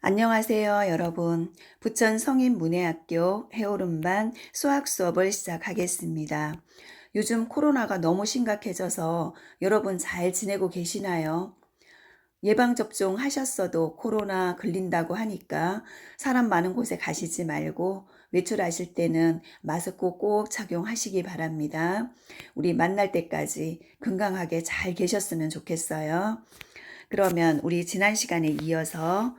안녕하세요, 여러분. 부천 성인문예학교 해오름반 수학 수업을 시작하겠습니다. 요즘 코로나가 너무 심각해져서 여러분 잘 지내고 계시나요? 예방접종 하셨어도 코로나 걸린다고 하니까 사람 많은 곳에 가시지 말고 외출하실 때는 마스크 꼭 착용하시기 바랍니다. 우리 만날 때까지 건강하게 잘 계셨으면 좋겠어요. 그러면 우리 지난 시간에 이어서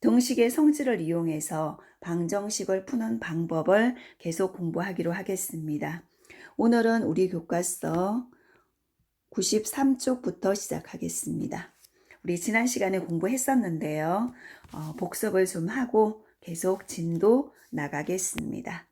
등식의 성질을 이용해서 방정식을 푸는 방법을 계속 공부하기로 하겠습니다. 오늘은 우리 교과서 93쪽부터 시작하겠습니다. 우리 지난 시간에 공부했었는데요. 어, 복습을 좀 하고 계속 진도 나가겠습니다.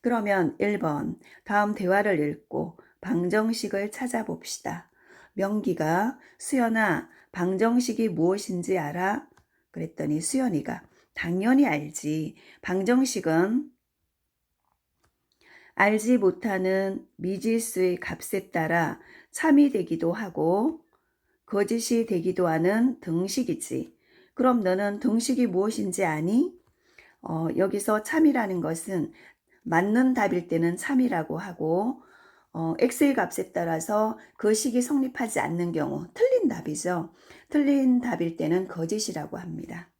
그러면 1번 다음 대화를 읽고 방정식을 찾아봅시다. 명기가 수연아 방정식이 무엇인지 알아? 그랬더니 수연이가 당연히 알지. 방정식은 알지 못하는 미지수의 값에 따라 참이 되기도 하고 거짓이 되기도 하는 등식이지. 그럼 너는 등식이 무엇인지 아니? 어, 여기서 참이라는 것은 맞는 답일 때는 참이라고 하고 어, x의 값에 따라서 그 식이 성립하지 않는 경우 틀린 답이죠. 틀린 답일 때는 거짓이라고 합니다.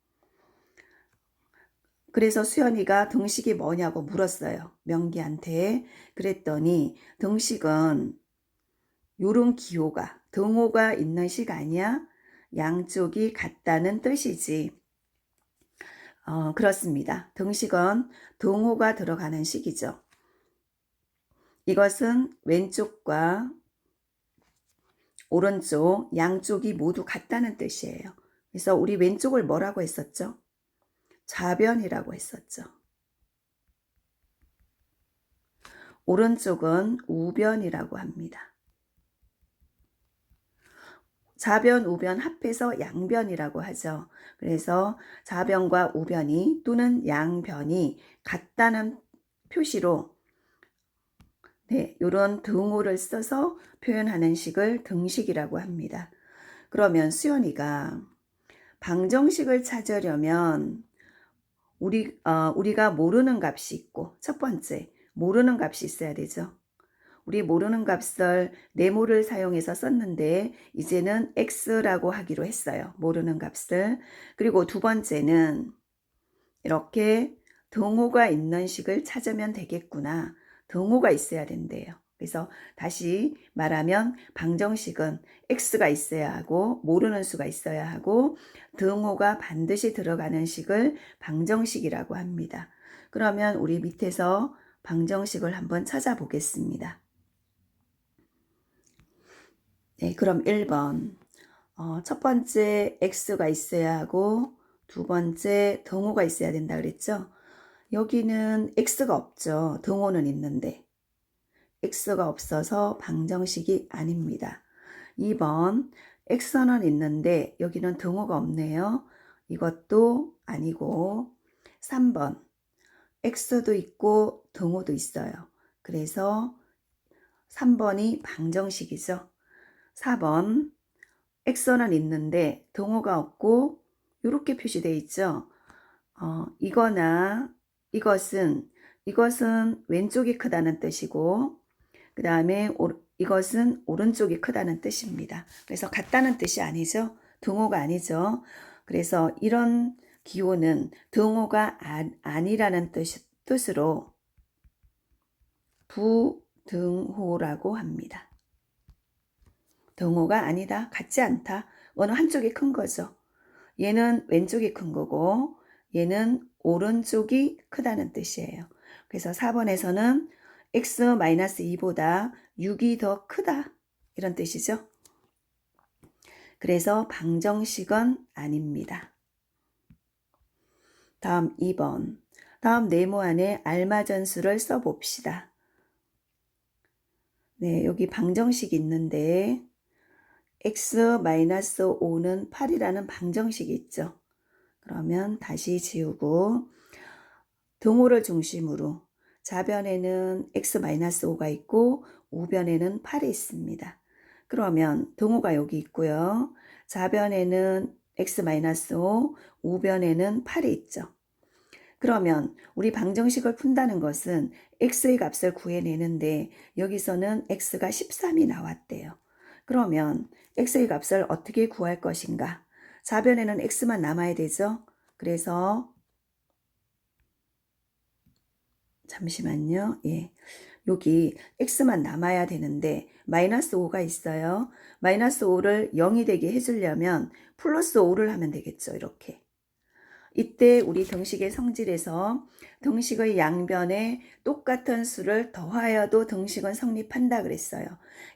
그래서 수연이가 등식이 뭐냐고 물었어요. 명기한테. 그랬더니 등식은 요런 기호가 등호가 있는 식 아니야? 양쪽이 같다는 뜻이지. 어, 그렇습니다. 등식은 등호가 들어가는 식이죠. 이것은 왼쪽과 오른쪽 양쪽이 모두 같다는 뜻이에요. 그래서 우리 왼쪽을 뭐라고 했었죠? 좌변이라고 했었죠. 오른쪽은 우변이라고 합니다. 좌변, 우변 합해서 양변이라고 하죠. 그래서 좌변과 우변이 또는 양변이 같다는 표시로 네, 이런 등호를 써서 표현하는 식을 등식이라고 합니다. 그러면 수연이가 방정식을 찾으려면 우리 어, 우리가 모르는 값이 있고 첫 번째 모르는 값이 있어야 되죠. 우리 모르는 값을 네모를 사용해서 썼는데 이제는 x라고 하기로 했어요. 모르는 값을. 그리고 두 번째는 이렇게 등호가 있는 식을 찾으면 되겠구나. 등호가 있어야 된대요. 그래서 다시 말하면 방정식은 x가 있어야 하고 모르는 수가 있어야 하고 등호가 반드시 들어가는 식을 방정식이라고 합니다. 그러면 우리 밑에서 방정식을 한번 찾아보겠습니다. 네, 그럼 1번. 어, 첫 번째 x가 있어야 하고 두 번째 등호가 있어야 된다 그랬죠? 여기는 x가 없죠. 등호는 있는데. x가 없어서 방정식이 아닙니다. 2번 x는 있는데 여기는 등호가 없네요. 이것도 아니고 3번 x도 있고 등호도 있어요. 그래서 3번이 방정식이죠. 4번 x는 있는데 등호가 없고 이렇게 표시되어 있죠. 어, 이거나 이것은 이것은 왼쪽이 크다는 뜻이고 그 다음에 이것은 오른쪽이 크다는 뜻입니다. 그래서 같다는 뜻이 아니죠. 등호가 아니죠. 그래서 이런 기호는 등호가 아, 니라는 뜻, 뜻으로 부등호라고 합니다. 등호가 아니다. 같지 않다. 어느 한쪽이 큰 거죠. 얘는 왼쪽이 큰 거고 얘는 오른쪽이 크다는 뜻이에요. 그래서 4번에서는 x-2보다 6이 더 크다. 이런 뜻이죠. 그래서 방정식은 아닙니다. 다음 2번. 다음 네모 안에 알맞은수를 써봅시다. 네, 여기 방정식이 있는데 x-5는 8이라는 방정식이 있죠. 그러면 다시 지우고 등호를 중심으로 좌변에는 x-5가 있고 우변에는 8이 있습니다. 그러면 등호가 여기 있고요. 좌변에는 x-5, 우변에는 8이 있죠. 그러면 우리 방정식을 푼다는 것은 x의 값을 구해내는데 여기서는 x가 13이 나왔대요. 그러면 x의 값을 어떻게 구할 것인가? 좌변에는 x만 남아야 되죠. 그래서 잠시만요. 예. 여기 x만 남아야 되는데 마이너스 5가 있어요. 마이너스 5를 0이 되게 해주려면 플러스 5를 하면 되겠죠. 이렇게. 이때 우리 등식의 성질에서 등식의 양변에 똑같은 수를 더하여도 등식은 성립한다 그랬어요.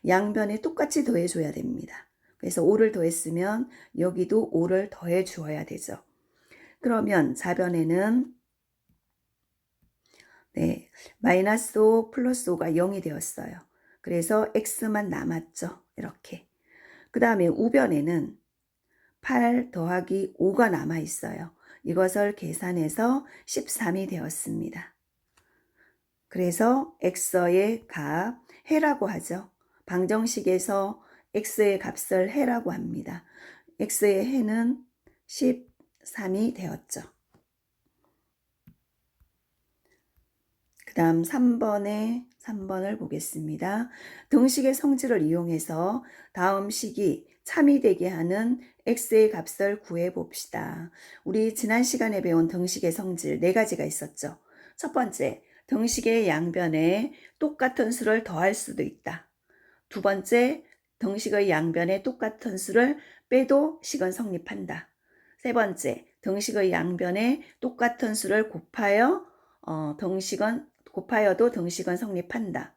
양변에 똑같이 더해줘야 됩니다. 그래서 5를 더했으면 여기도 5를 더해 주어야 되죠. 그러면 좌변에는 네, 마이너스 5 플러스 5가 0이 되었어요. 그래서 x만 남았죠. 이렇게. 그 다음에 우변에는 8 더하기 5가 남아 있어요. 이것을 계산해서 13이 되었습니다. 그래서 x의 값 해라고 하죠. 방정식에서 x의 값을 해라고 합니다. x의 해는 13이 되었죠. 그 다음 3번에 3번을 보겠습니다. 등식의 성질을 이용해서 다음 식이 참이 되게 하는 x의 값을 구해 봅시다. 우리 지난 시간에 배운 등식의 성질 네 가지가 있었죠. 첫 번째, 등식의 양변에 똑같은 수를 더할 수도 있다. 두 번째, 등식의 양변에 똑같은 수를 빼도 식은 성립한다. 세 번째, 등식의 양변에 똑같은 수를 곱하여 어, 등식은 곱하여도 등식은 성립한다.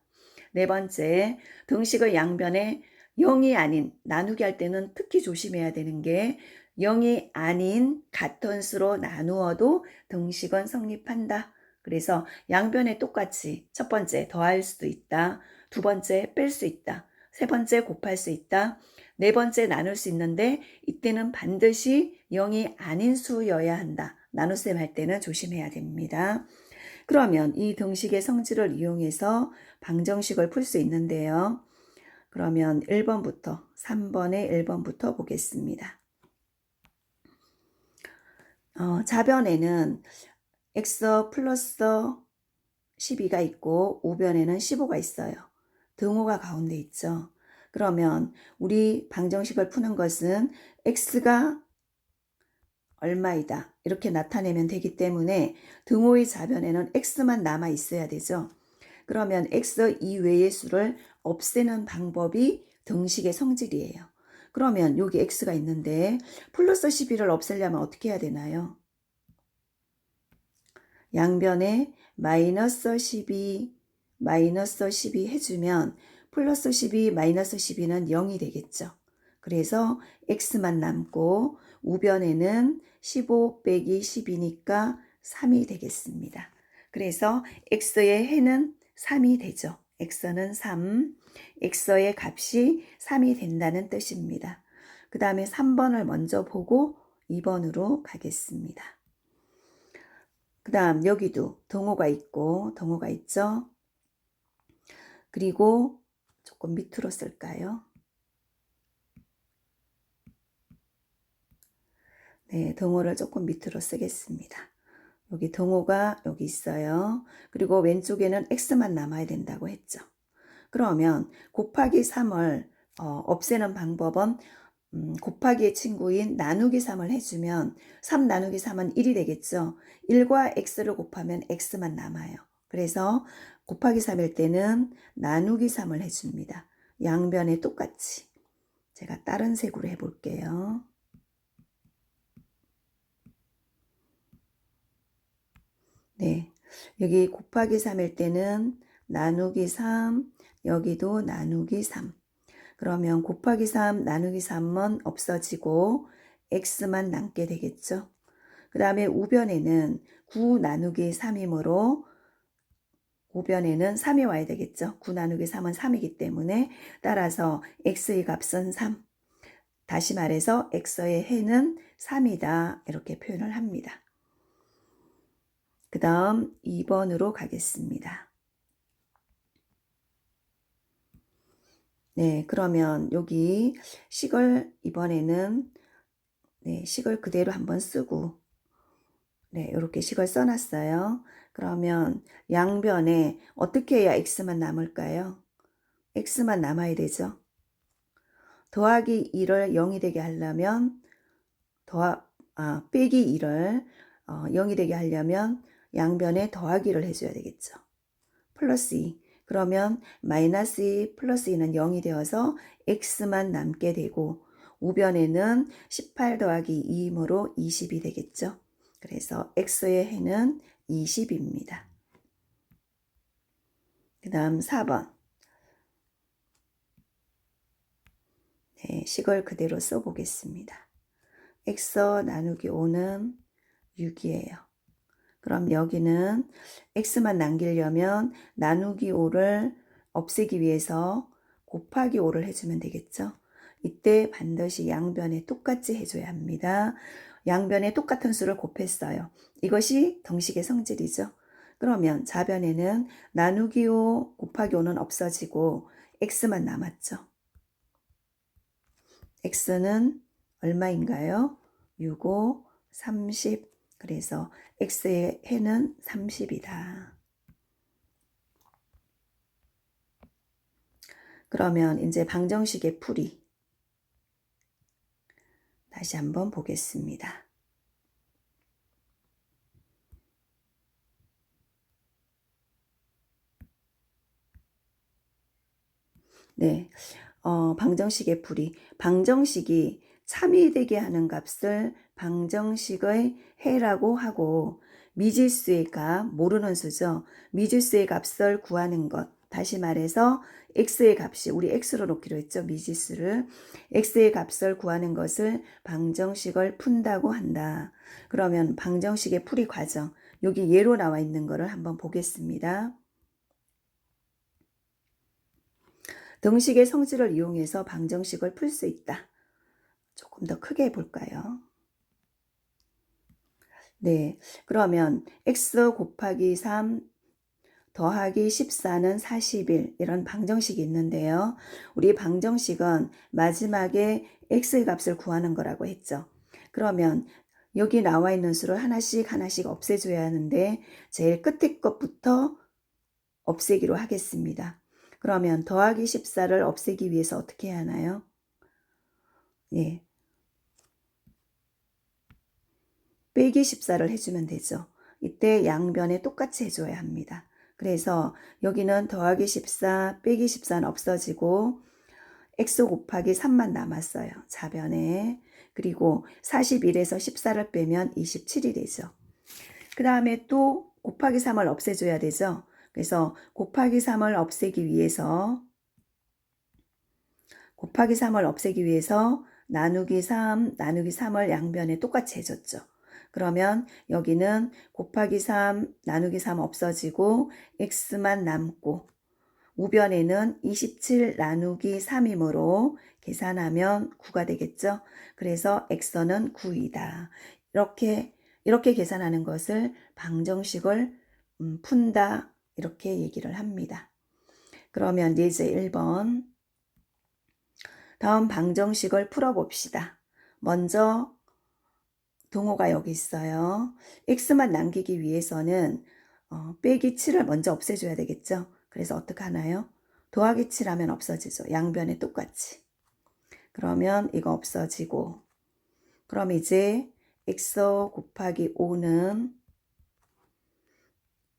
네 번째, 등식의 양변에 0이 아닌 나누기 할 때는 특히 조심해야 되는 게 0이 아닌 같은 수로 나누어도 등식은 성립한다. 그래서 양변에 똑같이 첫 번째 더할 수도 있다. 두 번째 뺄 수 있다. 세 번째 곱할 수 있다. 네 번째 나눌 수 있는데 이때는 반드시 0이 아닌 수여야 한다. 나눗셈 할 때는 조심해야 됩니다. 그러면 이 등식의 성질을 이용해서 방정식을 풀 수 있는데요. 그러면 1번부터 3번의 1번부터 보겠습니다. 어, 좌변에는 x 플러스 12가 있고 우변에는 15가 있어요. 등호가 가운데 있죠. 그러면 우리 방정식을 푸는 것은 x가 얼마이다 이렇게 나타내면 되기 때문에 등호의 좌변에는 x만 남아 있어야 되죠. 그러면 x 이외의 수를 없애는 방법이 등식의 성질이에요. 그러면 여기 x가 있는데 플러스 12를 없애려면 어떻게 해야 되나요? 양변에 마이너스 12, 마이너스 12 해주면 플러스 12, 마이너스 12는 0이 되겠죠. 그래서 x만 남고 우변에는 15 빼기 10이니까 3이 되겠습니다. 그래서 x의 해는 3이 되죠. x는 3, x의 값이 3이 된다는 뜻입니다. 그 다음에 3번을 먼저 보고 2번으로 가겠습니다. 그 다음 여기도 동호가 있고 동호가 있죠. 그리고 조금 밑으로 쓸까요? 네, 동호를 조금 밑으로 쓰겠습니다. 여기 동호가 여기 있어요. 그리고 왼쪽에는 x만 남아야 된다고 했죠. 그러면 곱하기 3을 어, 없애는 방법은 음, 곱하기의 친구인 나누기 3을 해주면 3 나누기 3은 1이 되겠죠. 1과 x를 곱하면 x만 남아요. 그래서 곱하기 3일 때는 나누기 3을 해줍니다. 양변에 똑같이. 제가 다른 색으로 해볼게요. 네. 여기 곱하기 3일 때는 나누기 3, 여기도 나누기 3. 그러면 곱하기 3, 나누기 3은 없어지고 x만 남게 되겠죠. 그 다음에 우변에는 9 나누기 3이므로 우변에는 3이 와야 되겠죠. 9 나누기 3은 3이기 때문에 따라서 x의 값은 3. 다시 말해서 x의 해는 3이다. 이렇게 표현을 합니다. 그 다음 2번으로 가겠습니다. 네, 그러면 여기 식을 이번에는 네, 식을 그대로 한번 쓰고 네, 이렇게 식을 써놨어요. 그러면 양변에 어떻게 해야 x만 남을까요? x만 남아야 되죠. 더하기 1을 0이 되게 하려면 더하, 아, 빼기 1을 어, 0이 되게 하려면 양변에 더하기를 해줘야 되겠죠. 플러스 2. 그러면 마이너스 2 플러스 2는 0이 되어서 x만 남게 되고 우변에는 18 더하기 2이므로 20이 되겠죠. 그래서 x의 해는 20입니다. 그 다음 4번. 네, 식을 그대로 써보겠습니다. x 나누기 5는 6이에요. 그럼 여기는 x만 남기려면 나누기 5를 없애기 위해서 곱하기 5를 해주면 되겠죠. 이때 반드시 양변에 똑같이 해줘야 합니다. 양변에 똑같은 수를 곱했어요. 이것이 등식의 성질이죠. 그러면 좌변에는 나누기 5 곱하기 5는 없어지고 x만 남았죠. x는 얼마인가요? 6, 5, 30. 그래서 x의 해는 30이다. 그러면 이제 방정식의 풀이 다시 한번 보겠습니다. 네, 어, 방정식의 풀이 방정식이 참이 되게 하는 값을 방정식의 해라고 하고 미지수의 값 모르는 수죠. 미지수의 값을 구하는 것. 다시 말해서 x의 값이 우리 x로 놓기로 했죠. 미지수를 x의 값을 구하는 것을 방정식을 푼다고 한다. 그러면 방정식의 풀이 과정 여기 예로 나와 있는 거를 한번 보겠습니다. 등식의 성질을 이용해서 방정식을 풀 수 있다. 조금 더 크게 볼까요? 네, 그러면 x 곱하기 3 더하기 14는 41 이런 방정식이 있는데요. 우리 방정식은 마지막에 x의 값을 구하는 거라고 했죠. 그러면 여기 나와 있는 수를 하나씩 하나씩 없애줘야 하는데 제일 끝에 것부터 없애기로 하겠습니다. 그러면 더하기 14를 없애기 위해서 어떻게 해야 하나요? 예. 빼기 14를 해주면 되죠. 이때 양변에 똑같이 해줘야 합니다. 그래서 여기는 더하기 14, 빼기 14는 없어지고 x 곱하기 3만 남았어요. 좌변에. 그리고 41에서 14를 빼면 27이 되죠. 그 다음에 또 곱하기 3을 없애줘야 되죠. 그래서 곱하기 3을 없애기 위해서 곱하기 3을 없애기 위해서 나누기 3, 나누기 3을 양변에 똑같이 해줬죠. 그러면 여기는 곱하기 3, 나누기 3 없어지고 x만 남고 우변에는 27 나누기 3이므로 계산하면 9가 되겠죠. 그래서 x는 9이다. 이렇게 이렇게 계산하는 것을 방정식을 음, 푼다 이렇게 얘기를 합니다. 그러면 예제 1번 다음 방정식을 풀어봅시다. 먼저 동호가 여기 있어요. x만 남기기 위해서는 어, 빼기 7을 먼저 없애줘야 되겠죠. 그래서 어떻게 하나요? 더하기 7하면 없어지죠. 양변에 똑같이. 그러면 이거 없어지고 그럼 이제 x 곱하기 5는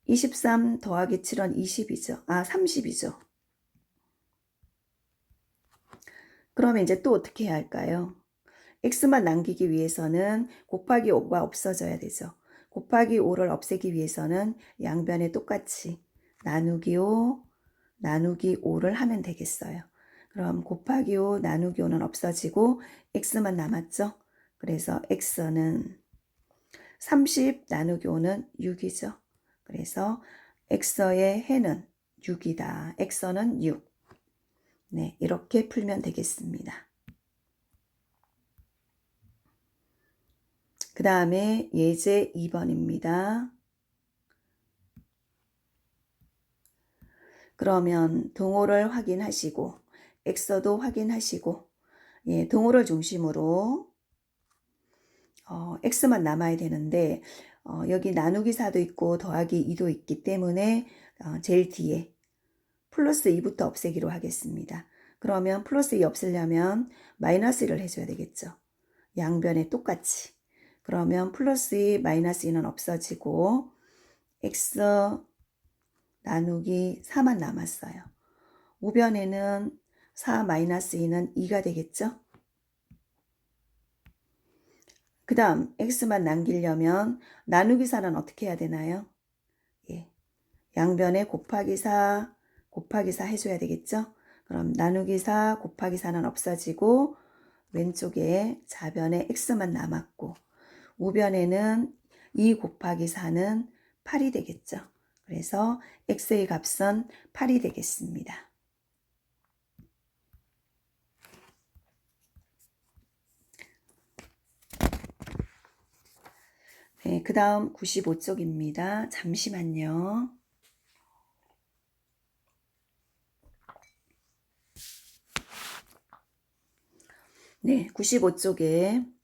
23 더하기 7은 20이죠. 아 30이죠. 그러면 이제 또 어떻게 해야 할까요? X만 남기기 위해서는 곱하기 5가 없어져야 되죠. 곱하기 5를 없애기 위해서는 양변에 똑같이 나누기 5, 나누기 5를 하면 되겠어요. 그럼 곱하기 5, 나누기 5는 없어지고 x만 남았죠. 그래서 x는 30 나누기 5는 6이죠. 그래서 x의 해는 6이다. x는 6. 네, 이렇게 풀면 되겠습니다. 그 다음에 예제 2번입니다. 그러면 동호를 확인하시고 엑서도 확인하시고 예, 동호를 중심으로 어, x만 남아야 되는데 어, 여기 나누기 4도 있고 더하기 2도 있기 때문에 어, 제일 뒤에 플러스 2부터 없애기로 하겠습니다. 그러면 플러스 2 없애려면 마이너스 1을 해줘야 되겠죠. 양변에 똑같이. 그러면 플러스 2, 마이너스 2는 없어지고 x 나누기 4만 남았어요. 우변에는 4 마이너스 2는 2가 되겠죠? 그 다음 x만 남기려면 나누기 4는 어떻게 해야 되나요? 예. 양변에 곱하기 4 곱하기 4 해줘야 되겠죠? 그럼 나누기 4 곱하기 4는 없어지고 왼쪽에 좌변에 x만 남았고 우변에는 2 곱하기 4는 8이 되겠죠. 그래서 x의 값은 8이 되겠습니다. 네, 그 다음 95쪽입니다. 잠시만요. 네, 95쪽에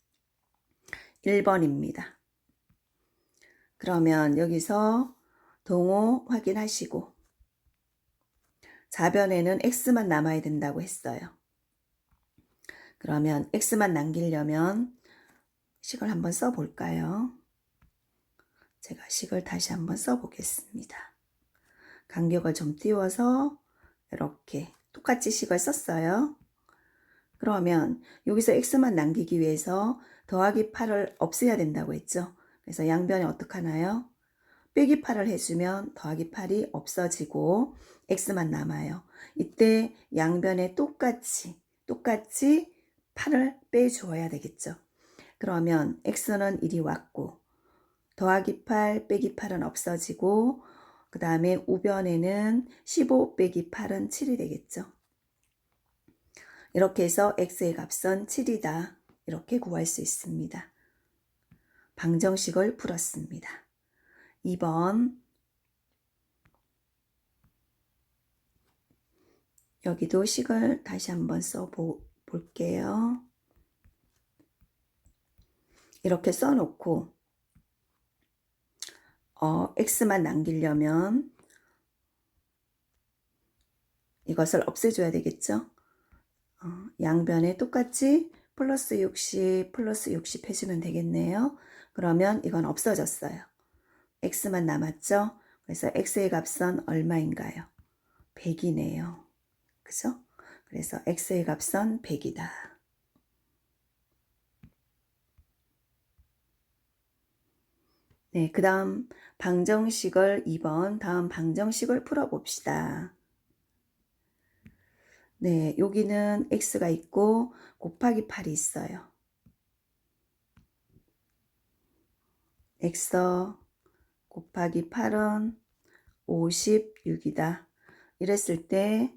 1번입니다. 그러면 여기서 동호 확인하시고 좌변에는 x만 남아야 된다고 했어요. 그러면 x만 남기려면 식을 한번 써볼까요? 제가 식을 다시 한번 써보겠습니다. 간격을 좀 띄워서 이렇게 똑같이 식을 썼어요. 그러면 여기서 x만 남기기 위해서 더하기 8을 없애야 된다고 했죠. 그래서 양변에 어떻게 하나요? 빼기 8을 해주면 더하기 8이 없어지고 x만 남아요. 이때 양변에 똑같이 똑같이 8을 빼주어야 되겠죠. 그러면 x는 1이 왔고 더하기 8 빼기 8은 없어지고 그 다음에 우변에는 15 빼기 8은 7이 되겠죠. 이렇게 해서 x의 값은 7이다. 이렇게 구할 수 있습니다. 방정식을 풀었습니다. 2번 여기도 식을 다시 한번 써 볼게요. 이렇게 써놓고 어, x만 남기려면 이것을 없애줘야 되겠죠? 어, 양변에 똑같이 플러스 60 플러스 60 해주면 되겠네요. 그러면 이건 없어졌어요. x만 남았죠? 그래서 x의 값은 얼마인가요? 100이네요. 그죠? 그래서 x의 값은 100이다. 네, 그 다음 방정식을 2번 다음 방정식을 풀어봅시다. 네, 여기는 x가 있고 곱하기 8이 있어요. x 곱하기 8은 56이다. 이랬을 때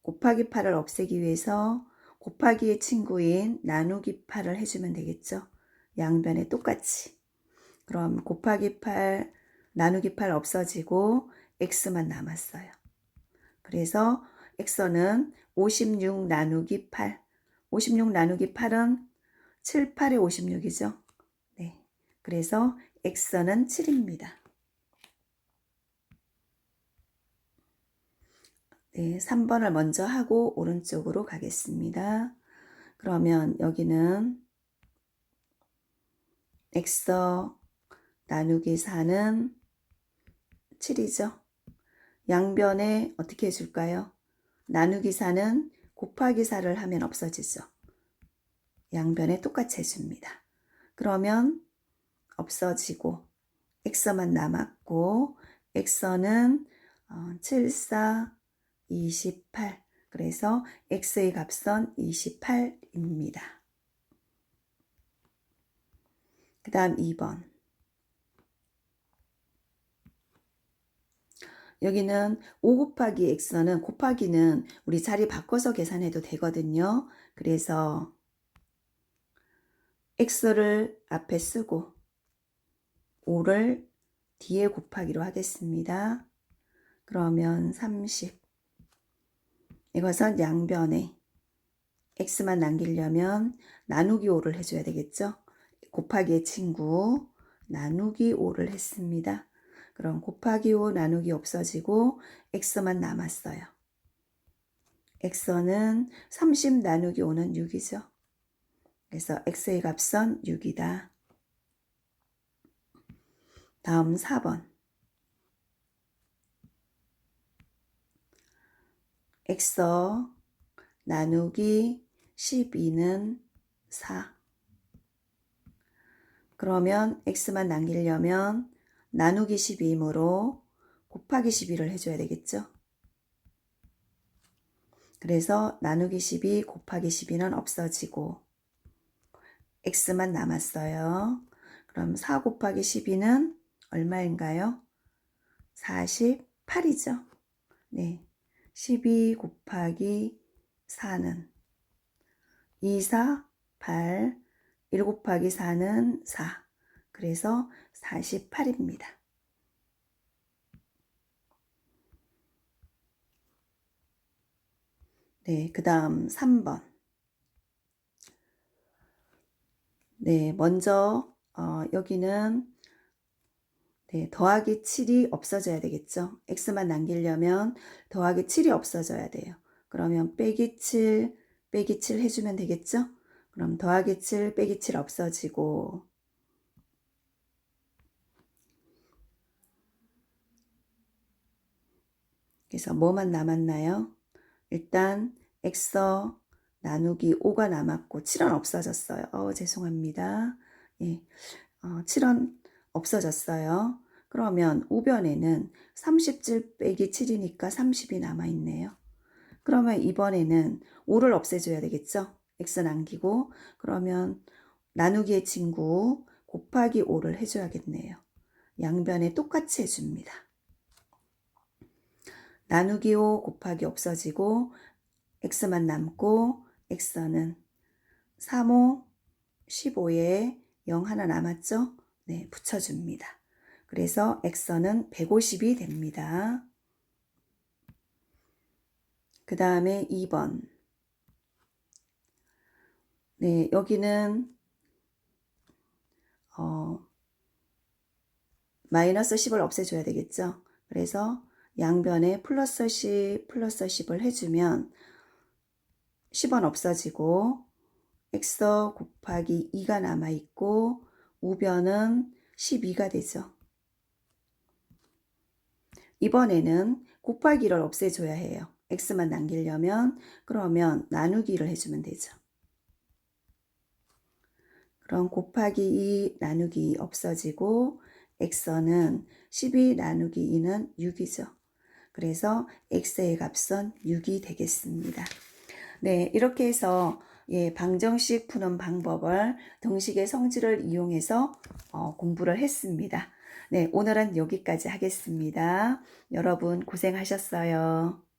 곱하기 8을 없애기 위해서 곱하기의 친구인 나누기 8을 해주면 되겠죠. 양변에 똑같이. 그럼 곱하기 8, 나누기 8 없어지고 x만 남았어요. 그래서 x는 56 나누기 8. 56 나누기 8은 7, 8에 56이죠. 네. 그래서 x는 7입니다. 네, 3번을 먼저 하고 오른쪽으로 가겠습니다. 그러면 여기는 x 나누기 4는 7이죠. 양변에 어떻게 해줄까요? 나누기 4는 곱하기 4를 하면 없어지죠. 양변에 똑같이 해줍니다. 그러면 없어지고 x만 남았고 x는 7, 4, 28 그래서 x의 값은 28입니다. 그 다음 2번 여기는 5 곱하기 x는 곱하기는 우리 자리 바꿔서 계산해도 되거든요. 그래서 x를 앞에 쓰고 5를 뒤에 곱하기로 하겠습니다. 그러면 30 이것은 양변에 x만 남기려면 나누기 5를 해줘야 되겠죠? 곱하기의 친구 나누기 5를 했습니다. 그럼 곱하기 5 나누기 없어지고 x만 남았어요. x는 30 나누기 5는 6이죠. 그래서 x의 값은 6이다. 다음 4번. x 나누기 12는 4. 그러면 x만 남기려면 나누기 12이므로 곱하기 12를 해줘야 되겠죠. 그래서 나누기 12 곱하기 12는 없어지고 x만 남았어요. 그럼 4 곱하기 12는 얼마인가요? 48이죠. 네. 12 곱하기 4는 2, 4, 8, 1 곱하기 4는 4. 그래서 48입니다. 네, 그 다음 3번. 네, 먼저 어, 여기는 네, 더하기 7이 없어져야 되겠죠. x만 남기려면 더하기 7이 없어져야 돼요. 그러면 빼기 7, 빼기 7 해주면 되겠죠. 그럼 더하기 7, 빼기 7 없어지고 그래서 뭐만 남았나요? 일단 x 나누기 5가 남았고 7은 없어졌어요. 어, 죄송합니다. 예, 어, 7은 없어졌어요. 그러면 우변에는 37 빼기 7이니까 30이 남아있네요. 그러면 이번에는 5를 없애줘야 되겠죠? x 남기고 그러면 나누기의 친구 곱하기 5를 해줘야겠네요. 양변에 똑같이 해줍니다. 나누기 5 곱하기 없어지고 x만 남고 x는 3호 15에 0 하나 남았죠? 네, 붙여줍니다. 그래서 x는 150이 됩니다. 그 다음에 2번. 네, 여기는 어, 마이너스 10을 없애줘야 되겠죠? 그래서 양변에 플러스 10, 플러스 10을 해주면 10원 없어지고 x 곱하기 2가 남아있고 우변은 12가 되죠. 이번에는 곱하기를 없애줘야 해요. x만 남기려면 그러면 나누기를 해주면 되죠. 그럼 곱하기 2 나누기 2 없어지고 x는 12 나누기 2는 6이죠. 그래서 x의 값은 6이 되겠습니다. 네, 이렇게 해서 예, 방정식 푸는 방법을 등식의 성질을 이용해서 어, 공부를 했습니다. 네, 오늘은 여기까지 하겠습니다. 여러분 고생하셨어요.